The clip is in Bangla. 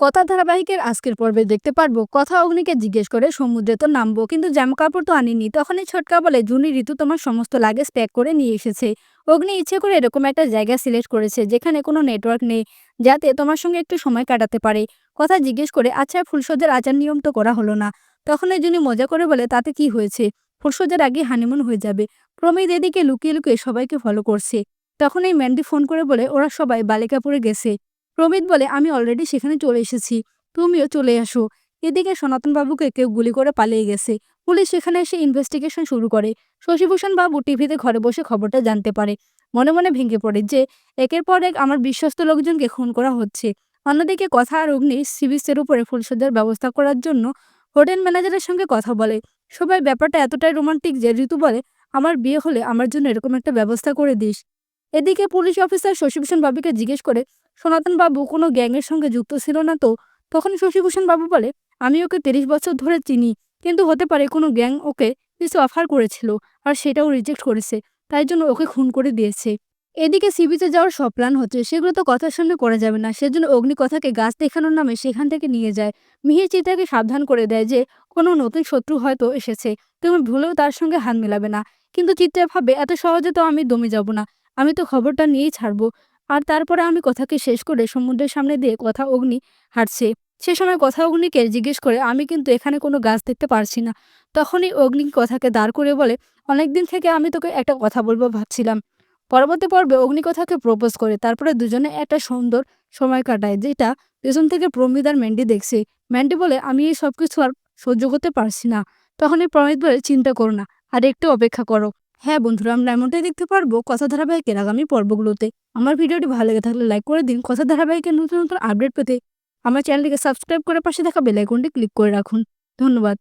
কথা ধারাবাহিকের আজকের পর্বে দেখতে পারব। কথা অগ্নিকে জিজ্ঞেস করে সমুদ্রে তো নামবো, কিন্তু জামা কাপড় তো আনিনি। তখনই ছটকা বলে, জুনি ঋতু তোমার সমস্ত লাগেজ প্যাক করে নিয়ে এসেছে। অগ্নি ইচ্ছে করে এরকম একটা জায়গা সিলেক্ট করেছে, যেখানে কোনো নেটওয়ার্ক নেই, যাতে তোমার সঙ্গে একটু সময় কাটাতে পারে। কথা জিজ্ঞেস করে আচ্ছা ফুলসজ্জার আচার নিয়ম তো করা হলো না। তখনই জুনি মজা করে বলে, তাতে কি হয়েছে? ফুলসজ্জার আগে হানিমুন হয়ে যাবে। প্রমিত এদিকে লুকিয়ে লুকিয়ে সবাইকে ফলো করছে। তখন এই ম্যান্ডি ফোন করে বলে, ওরা সবাই বালিকাপুরে গেছে। প্রমিত বলে, আমি অলরেডি সেখানে চলে এসেছি। তুমিও চলে আসো। এদিকে সনাতন বাবুকে কেউ গুলি করে পালিয়ে গেছে। পুলিশ সেখানে এসে ইনভেস্টিগেশন শুরু করে। শশীভূষণ বাবু টিভিতে ঘরে বসে খবরটা জানতে পারে। মনে মনে ভেঙে পড়ে যে, একের পর এক আমার বিশ্বস্ত লোকজনকে খুন করা হচ্ছে। অন্যদিকে কথা আর অগ্নি সিবিসের উপরে ফুলসজ্জার ব্যবস্থা করার জন্য হোটেল ম্যানেজারের সঙ্গে কথা বলে। সবাই ব্যাপারটা এতটাই রোমান্টিক যে, ঋতু বলে, আমার বিয়ে হলে আমার জন্য এরকম একটা ব্যবস্থা করে দিস। এদিকে পুলিশ অফিসার শশীভূষণ বাবুকে জিজ্ঞেস করে সনাতন বাবু কোনো গ্যাংয়ের সঙ্গে যুক্ত ছিল না তো। তখন শশীভূষণ বাবু বলে, আমি ওকে তিরিশ বছর ধরে চিনি, কিন্তু হতে পারে কোনো গ্যাং ওকে কিছু অফার করেছিল আর সেটাও রিজেক্ট করেছে, তাই জন্য ওকে খুন করে দিয়েছে। এদিকে সিবিতে যাওয়ার সব প্ল্যান হচ্ছে, সেগুলো তো কথার সামনে করা যাবে না, সেজন্য অগ্নি কথাকে গাছ দেখানোর নামে সেখান থেকে নিয়ে যায়। মিহির চিতাকে সাবধান করে দেয় যে, কোনো নতুন শত্রু হয়তো এসেছে, তুমি ভুলেও তার সঙ্গে হাত মেলাবে না। কিন্তু চিত্রা ভাবে, এত সহজে তো আমি দমে যাব না, আমি তো খবরটা নিয়েই ছাড়বো আর তারপরে আমি কথাকে শেষ করে সমুদ্রের সামনে দিয়ে কথা অগ্নি হাঁটছে। সে সময় কথা অগ্নিকে জিজ্ঞেস করে, আমি কিন্তু এখানে কোনো গাছ দেখতে পারছি না। তখনই অগ্নি কথাকে দাঁড় করে বলে, অনেকদিন থেকে আমি তোকে একটা কথা বলব ভাবছিলাম। পরবর্তী পর্বে অগ্নি কথাকে প্রপোজ করে, তারপরে দুজনে একটা সুন্দর সময় কাটায়, যেটা পেছন থেকে প্রমিত আর ম্যান্ডি দেখছে। ম্যান্ডি বলে, আমি এই সব কিছু আর সহ্য করতে পারছি না। তখনই প্রমিত বলে, চিন্তা করো না, আর একটু অপেক্ষা করো। হ্যাঁ বন্ধুরা, আমরা এমনটাই দেখতে পারব কথা ধারাবাহিকের আগামী পর্বগুলোতে। আমার ভিডিওটি ভালো লেগে থাকলে লাইক করে দিন। কথা ধারাবাহিকের নতুন নতুন আপডেট পেতে আমার চ্যানেলটিকে সাবস্ক্রাইব করে পাশে থাকা বেলাইকনটি ক্লিক করে রাখুন। ধন্যবাদ।